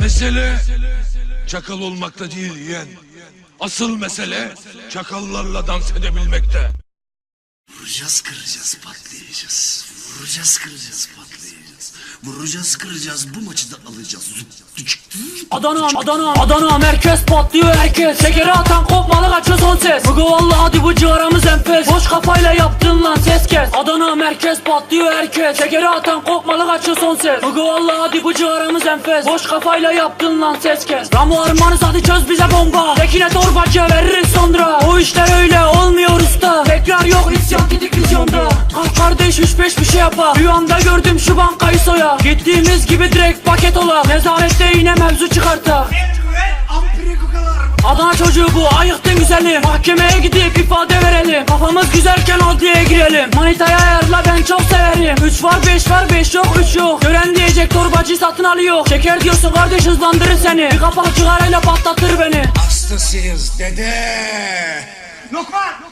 Mesele çakal olmakta değil yeğen. Asıl mesele çakallarla dans edebilmekte. Vuracağız kıracağız patlayacağız. Vuracağız kıracağız patlayacağız. Vuracağız kıracağız bu maçı da alacağız. Zup, tüç, tüç. Adana, Adana, Adana merkez patlıyor herkes Şekeri atan kopmalı kaçıyor son ses Bugü valla hadi bu ciğaramız enfes Boş kafayla yaptın lan ses kes Adana merkez patlıyor herkes. Şekeri atan kopmalı kaçıyor son ses. Bugü valla hadi bu ciğaramız enfes. Boş kafayla yaptın lan ses kes. Ramo armanız hadi çöz bize bomba. Tekine torbacı veririz sonra. O işler öyle olmuyor usta. Tekrar yok isyan gidik vizyonda. Kalk kardeş üç beş bir şey yapar. Rüyamda gördüm şu bankayı soya. Gittiğimiz gibi direkt paket ola. Nezarette yine mevzu çıkarta. Adana çocuğu bu ayıktın güzelim Mahkemeye gidip ifade verelim Kafamız güzelken adliyeye girelim. Manitayı ayarla ben çok severim. 3 var 5 var 5 yok 3 yok. Gören diyecek torbacı satın alıyor. Şeker diyorsun kardeş hızlandırır seni. Bir kapak cigarayla patlatır beni. Hastasıyız dede. Lokman.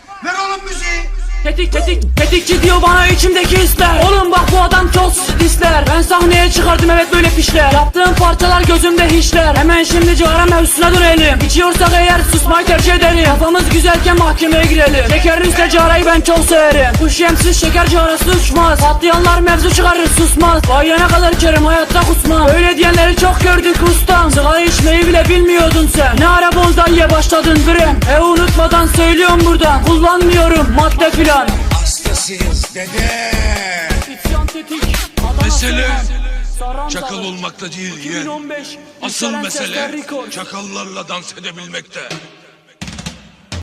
Tetik tetik tetikçi diyor bana içimdeki hisler. Oğlum bak bu adam çok ister Ben sahneye çıkardım evet böyle fişler Yaptığım parçalar gözümde hiçler. Hemen şimdi cigara mevzusuna dönelim. İçiyorsak eğer susmayı tercih ederim Kafamız güzelken mahkemeye girelim. Şekerin üstüne cigarayı ben çok severim. Kuş yemsiz şeker cigarası uçmaz. Patlayanlar mevzu çıkarır susmaz. Vay ne kadar içerim hayatta kusmam. Öyle diyenleri çok gördük ustam. Sigara içmeyi bile bilmiyordun sen. Ne ara bonzaiye başladın bre E unutmadan söylüyorum buradan. Kullanmıyorum madde filan Hastasıyız dede. İsyan tetik Mesele Çakal olmakta değil yeğen. 2015 Asıl mesele çakallarla dans edebilmekte.